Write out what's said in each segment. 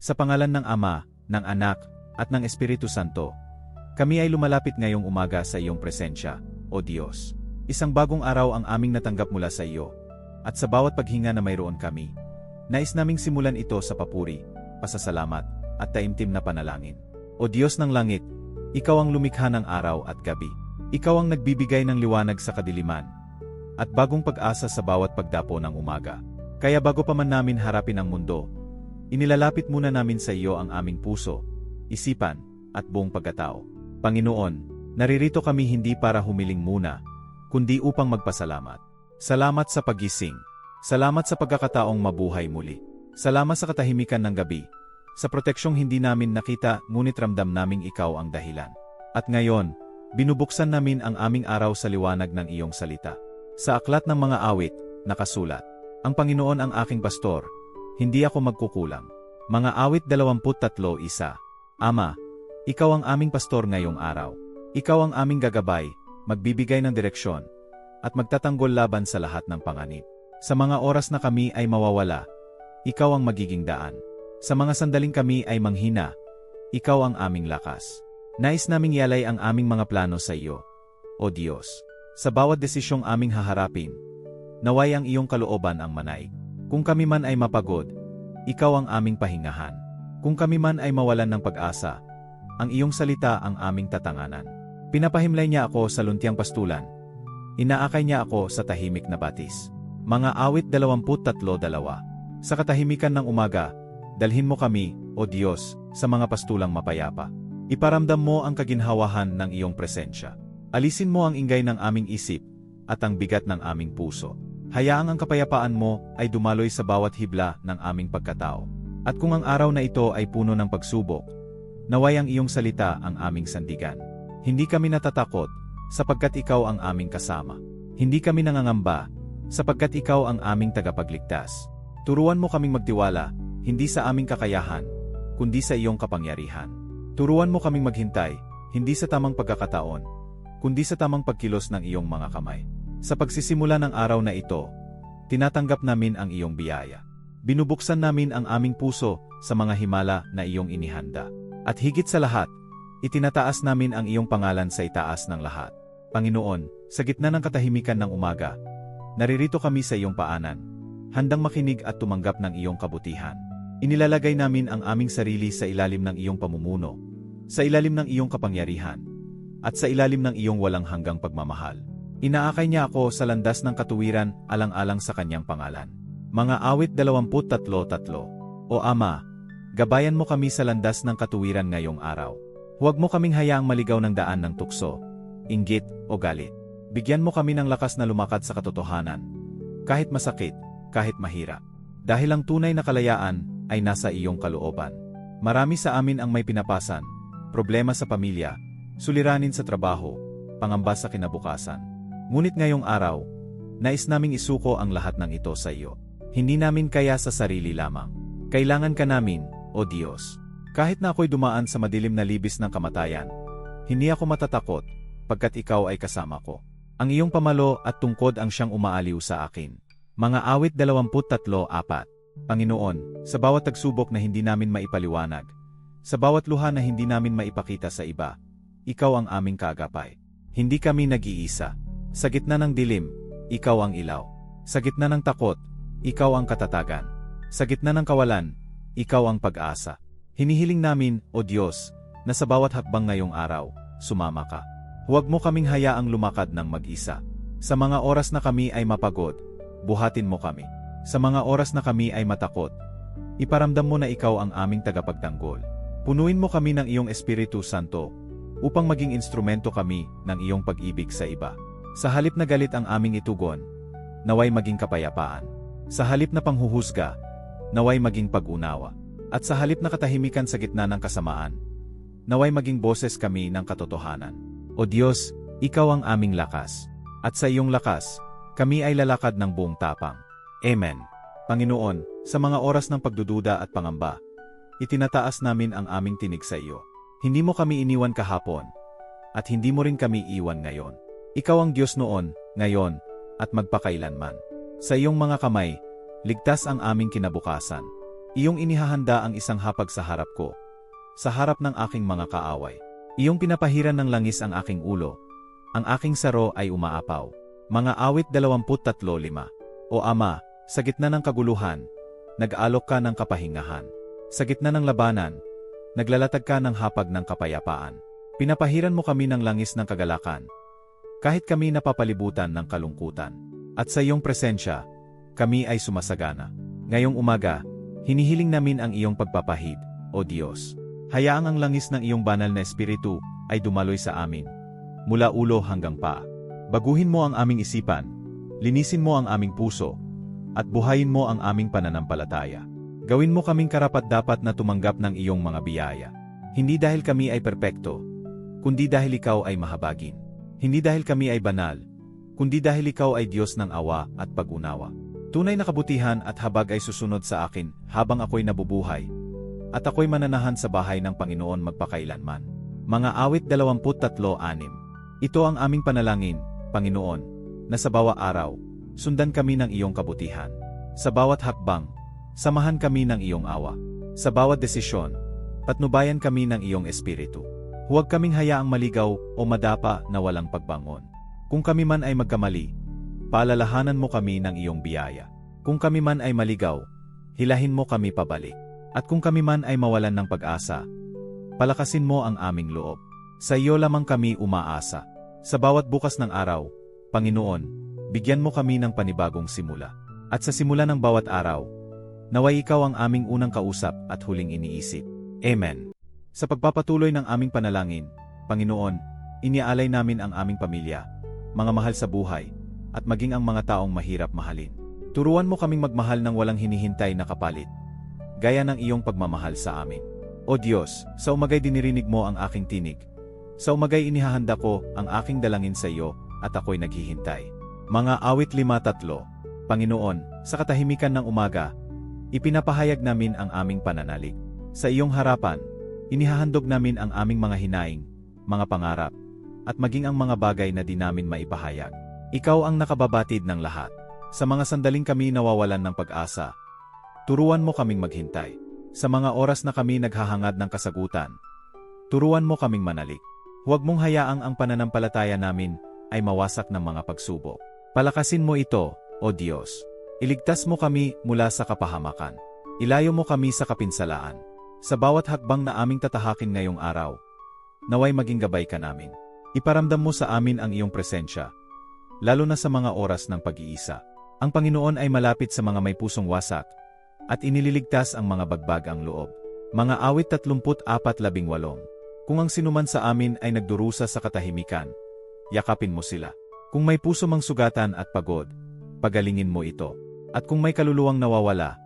Sa pangalan ng Ama, ng Anak, at ng Espiritu Santo, kami ay lumalapit ngayong umaga sa iyong presensya, O Diyos. Isang bagong araw ang aming natanggap mula sa iyo, at sa bawat paghinga na mayroon kami, nais naming simulan ito sa papuri, pasasalamat, at taimtim na panalangin. O Diyos ng langit, ikaw ang lumikha ng araw at gabi. Ikaw ang nagbibigay ng liwanag sa kadiliman, at bagong pag-asa sa bawat pagdapo ng umaga. Kaya bago pa man namin harapin ang mundo, inilalapit muna namin sa iyo ang aming puso, isipan, at buong pagkatao. Panginoon, naririto kami hindi para humiling muna, kundi upang magpasalamat. Salamat sa pagising. Salamat sa pagkakataong mabuhay muli. Salamat sa katahimikan ng gabi. Sa proteksyong hindi namin nakita ngunit ramdam naming ikaw ang dahilan. At ngayon, binubuksan namin ang aming araw sa liwanag ng iyong salita. Sa aklat ng mga awit, nakasulat, Ang Panginoon ang aking pastor, hindi ako magkukulang. Mga awit 23 isa. Ama, ikaw ang aming pastor ngayong araw. Ikaw ang aming gagabay, magbibigay ng direksyon, at magtatanggol laban sa lahat ng panganib. Sa mga oras na kami ay mawawala, ikaw ang magiging daan. Sa mga sandaling kami ay manghina, ikaw ang aming lakas. Nais naming yalay ang aming mga plano sa iyo, O Diyos. Sa bawat desisyong aming haharapin, naway ang iyong kalooban ang manaig. Kung kami man ay mapagod, ikaw ang aming pahingahan. Kung kami man ay mawalan ng pag-asa, ang iyong salita ang aming tatanganan. Pinapahimlay niya ako sa luntiang pastulan. Inaakay niya ako sa tahimik na batis. Mga awit 23-2 Sa katahimikan ng umaga, dalhin mo kami, O Diyos, sa mga pastulang mapayapa. Iparamdam mo ang kaginhawahan ng iyong presensya. Alisin mo ang ingay ng aming isip at ang bigat ng aming puso. Hayaang ang kapayapaan mo ay dumaloy sa bawat hibla ng aming pagkatao. At kung ang araw na ito ay puno ng pagsubok, naway ang iyong salita ang aming sandigan. Hindi kami natatakot, sapagkat ikaw ang aming kasama. Hindi kami nangangamba, sapagkat ikaw ang aming tagapagligtas. Turuan mo kaming magtiwala, hindi sa aming kakayahan, kundi sa iyong kapangyarihan. Turuan mo kaming maghintay, hindi sa tamang pagkakataon, kundi sa tamang pagkilos ng iyong mga kamay. Sa pagsisimula ng araw na ito, tinatanggap namin ang iyong biyaya. Binubuksan namin ang aming puso sa mga himala na iyong inihanda. At higit sa lahat, itinataas namin ang iyong pangalan sa itaas ng lahat. Panginoon, sa gitna ng katahimikan ng umaga, naririto kami sa iyong paanan, handang makinig at tumanggap ng iyong kabutihan. Inilalagay namin ang aming sarili sa ilalim ng iyong pamumuno, sa ilalim ng iyong kapangyarihan, at sa ilalim ng iyong walang hanggang pagmamahal. Inaakay niya ako sa landas ng katuwiran alang-alang sa kanyang pangalan. Mga awit 23-3 O Ama, gabayan mo kami sa landas ng katuwiran ngayong araw. Huwag mo kaming hayaang maligaw ng daan ng tukso, inggit o galit. Bigyan mo kami ng lakas na lumakad sa katotohanan, kahit masakit, kahit mahirap. Dahil ang tunay na kalayaan ay nasa iyong kalooban. Marami sa amin ang may pinapasan, problema sa pamilya, suliranin sa trabaho, pangamba sa kinabukasan. Ngunit ngayong araw, nais naming isuko ang lahat ng ito sa iyo. Hindi namin kaya sa sarili lamang. Kailangan ka namin, O Diyos. Kahit na ako'y dumaan sa madilim na libis ng kamatayan, hindi ako matatakot, pagkat ikaw ay kasama ko. Ang iyong pamalo at tungkod ang siyang umaaliw sa akin. Mga awit 23-4 Panginoon, sa bawat tagsubok na hindi namin maipaliwanag, sa bawat luha na hindi namin maipakita sa iba, ikaw ang aming kaagapay. Hindi kami nag-iisa. Sa gitna ng dilim, ikaw ang ilaw. Sa gitna ng takot, ikaw ang katatagan. Sa gitna ng kawalan, ikaw ang pag-asa. Hinihiling namin, O Diyos, na sa bawat hakbang ngayong araw, sumama ka. Huwag mo kaming hayaang lumakad ng mag-isa. Sa mga oras na kami ay mapagod, buhatin mo kami. Sa mga oras na kami ay matakot, iparamdam mo na ikaw ang aming tagapagtanggol. Punuin mo kami ng iyong Espiritu Santo, upang maging instrumento kami ng iyong pag-ibig sa iba. Sa halip na galit ang aming itugon, naway maging kapayapaan. Sa halip na panghuhusga, naway maging pag-unawa. At sa halip na katahimikan sa gitna ng kasamaan, naway maging boses kami ng katotohanan. O Diyos, Ikaw ang aming lakas. At sa iyong lakas, kami ay lalakad ng buong tapang. Amen. Panginoon, sa mga oras ng pagdududa at pangamba, itinataas namin ang aming tinig sa iyo. Hindi mo kami iniwan kahapon, at hindi mo rin kami iwan ngayon. Ikaw ang Diyos noon, ngayon, at magpakailanman. Sa iyong mga kamay, ligtas ang aming kinabukasan. Iyong inihahanda ang isang hapag sa harap ko. Sa harap ng aking mga kaaway. Iyong pinapahiran ng langis ang aking ulo. Ang aking saro ay umaapaw. Mga awit 23.5 O Ama, sa gitna ng kaguluhan, nag-alok ka ng kapahingahan. Sa gitna ng labanan, naglalatag ka ng hapag ng kapayapaan. Pinapahiran mo kami ng langis ng kagalakan. Kahit kami napapalibutan ng kalungkutan. At sa iyong presensya, kami ay sumasagana. Ngayong umaga, hinihiling namin ang iyong pagpapahid, O Diyos. Hayaang ang langis ng iyong banal na espiritu ay dumaloy sa amin, mula ulo hanggang paa. Baguhin mo ang aming isipan, linisin mo ang aming puso, at buhayin mo ang aming pananampalataya. Gawin mo kaming karapat-dapat na tumanggap ng iyong mga biyaya. Hindi dahil kami ay perpekto, kundi dahil ikaw ay mahabagin. Hindi dahil kami ay banal, kundi dahil ikaw ay Diyos ng awa at pag-unawa. Tunay na kabutihan at habag ay susunod sa akin habang ako'y nabubuhay, at ako'y mananahan sa bahay ng Panginoon magpakailanman. Mga awit 23.6 Ito ang aming panalangin, Panginoon, na sa bawat araw, sundan kami ng iyong kabutihan. Sa bawat hakbang, samahan kami ng iyong awa. Sa bawat desisyon, patnubayan kami ng iyong espiritu. Huwag kaming hayaang maligaw o madapa na walang pagbangon. Kung kami man ay magkamali, paalalahanan mo kami ng iyong biyaya. Kung kami man ay maligaw, hilahin mo kami pabalik. At kung kami man ay mawalan ng pag-asa, palakasin mo ang aming loob. Sa iyo lamang kami umaasa. Sa bawat bukas ng araw, Panginoon, bigyan mo kami ng panibagong simula. At sa simula ng bawat araw, naway ikaw ang aming unang kausap at huling iniisip. Amen. Sa pagpapatuloy ng aming panalangin, Panginoon, iniaalay namin ang aming pamilya, mga mahal sa buhay, at maging ang mga taong mahirap mahalin. Turuan mo kaming magmahal ng walang hinihintay na kapalit, gaya ng iyong pagmamahal sa amin. O Diyos, sa umagay dinirinig mo ang aking tinig. Sa umagay inihahanda ko ang aking dalangin sa iyo at ako'y naghihintay. Mga awit 5.3 Panginoon, sa katahimikan ng umaga, ipinapahayag namin ang aming pananalig. Sa iyong harapan, inihahandog namin ang aming mga hinaing, mga pangarap, at maging ang mga bagay na di namin maipahayag. Ikaw ang nakababatid ng lahat. Sa mga sandaling kami nawawalan ng pag-asa, turuan mo kaming maghintay. Sa mga oras na kami naghahangad ng kasagutan, turuan mo kaming manalig. Huwag mong hayaang ang pananampalataya namin ay mawasak ng mga pagsubok. Palakasin mo ito, O Diyos. Iligtas mo kami mula sa kapahamakan. Ilayo mo kami sa kapinsalaan. Sa bawat hakbang na aming tatahakin ngayong araw, naway maging gabay ka namin. Iparamdam mo sa amin ang iyong presensya, lalo na sa mga oras ng pag-iisa. Ang Panginoon ay malapit sa mga may pusong wasak, at inililigtas ang mga bagbag ang loob. Mga awit 34.18 Kung ang sinuman sa amin ay nagdurusa sa katahimikan, yakapin mo sila. Kung may puso mang sugatan at pagod, pagalingin mo ito. At kung may kaluluwang nawawala,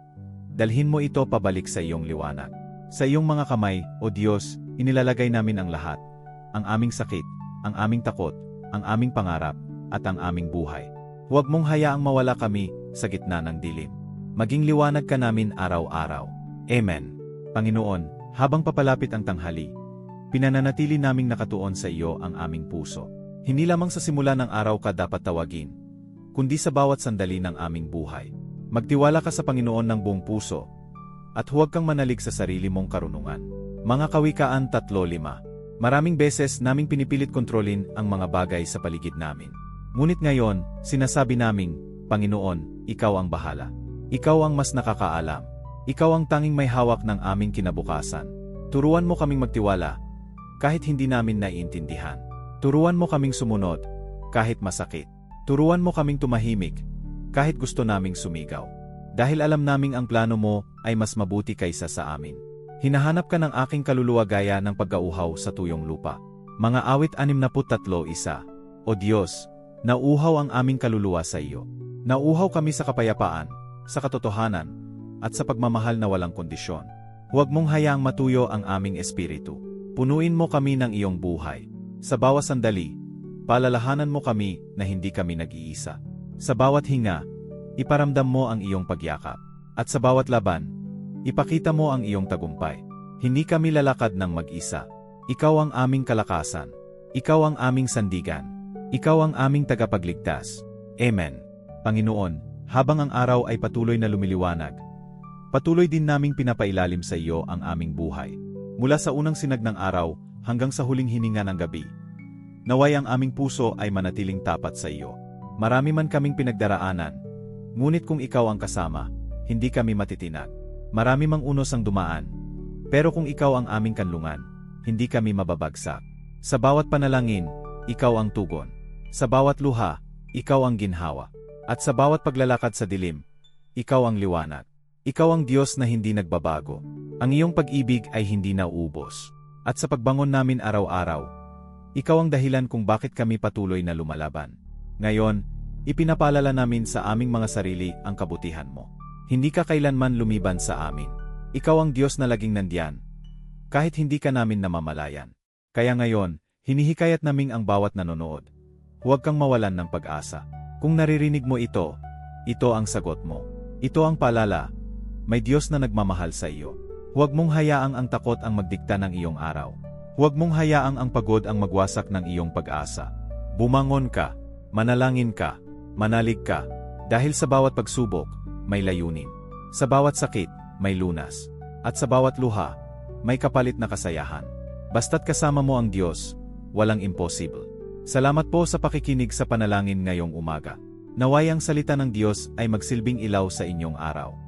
dalhin mo ito pabalik sa iyong liwanag. Sa iyong mga kamay, O Diyos, inilalagay namin ang lahat, ang aming sakit, ang aming takot, ang aming pangarap, at ang aming buhay. Huwag mong hayaang mawala kami sa gitna ng dilim. Maging liwanag ka namin araw-araw. Amen. Panginoon, habang papalapit ang tanghali, pinananatili naming nakatuon sa iyo ang aming puso. Hindi lamang sa simula ng araw ka dapat tawagin, kundi sa bawat sandali ng aming buhay. Magtiwala ka sa Panginoon ng buong puso, at huwag kang manalig sa sarili mong karunungan. Mga Kawikaan 3.5 Maraming beses naming pinipilit kontrolin ang mga bagay sa paligid namin. Ngunit ngayon, sinasabi naming, Panginoon, Ikaw ang bahala. Ikaw ang mas nakakaalam. Ikaw ang tanging may hawak ng aming kinabukasan. Turuan mo kaming magtiwala, kahit hindi namin naiintindihan. Turuan mo kaming sumunod, kahit masakit. Turuan mo kaming tumahimik, kahit gusto naming sumigaw. Dahil alam naming ang plano mo ay mas mabuti kaysa sa amin. Hinahanap ka ng aking kaluluwa gaya ng pagkauhaw sa tuyong lupa. Mga awit 63 isa. O Diyos, nauuhaw ang aming kaluluwa sa iyo. Nauuhaw kami sa kapayapaan, sa katotohanan, at sa pagmamahal na walang kondisyon. Huwag mong hayaang matuyo ang aming espiritu. Punuin mo kami ng iyong buhay. Sa bawat sandali, palalahanan mo kami na hindi kami nag-iisa. Sa bawat hinga, iparamdam mo ang iyong pagyakap. At sa bawat laban, ipakita mo ang iyong tagumpay. Hindi kami lalakad ng mag-isa. Ikaw ang aming kalakasan. Ikaw ang aming sandigan. Ikaw ang aming tagapagligtas. Amen. Panginoon, habang ang araw ay patuloy na lumiliwanag, Patuloy din naming pinapailalim sa iyo ang aming buhay. Mula sa unang sinag ng araw hanggang sa huling hininga ng gabi. Naway ang aming puso ay manatiling tapat sa iyo. Marami man kaming pinagdaraanan, ngunit kung ikaw ang kasama, hindi kami matitinag. Marami mang unos ang dumaan, pero kung ikaw ang aming kanlungan, hindi kami mababagsak. Sa bawat panalangin, ikaw ang tugon. Sa bawat luha, ikaw ang ginhawa. At sa bawat paglalakad sa dilim, ikaw ang liwanag. Ikaw ang Diyos na hindi nagbabago. Ang iyong pag-ibig ay hindi nauubos. At sa pagbangon namin araw-araw, ikaw ang dahilan kung bakit kami patuloy na lumalaban. Ngayon, ipinapalala namin sa aming mga sarili ang kabutihan mo. Hindi ka kailanman lumiban sa amin. Ikaw ang Diyos na laging nandiyan, kahit hindi ka namin namamalayan. Kaya ngayon, hinihikayat naming ang bawat nanonood. Huwag kang mawalan ng pag-asa. Kung naririnig mo ito, ito ang sagot mo. Ito ang palala, may Diyos na nagmamahal sa iyo. Huwag mong hayaang ang takot ang magdikta ng iyong araw. Huwag mong hayaang ang pagod ang magwasak ng iyong pag-asa. Bumangon ka, manalangin ka, manalig ka, dahil sa bawat pagsubok, may layunin. Sa bawat sakit, may lunas. At sa bawat luha, may kapalit na kasayahan. Basta't kasama mo ang Diyos, walang impossible. Salamat po sa pakikinig sa panalangin ngayong umaga. Naway ang salita ng Diyos ay magsilbing ilaw sa inyong araw.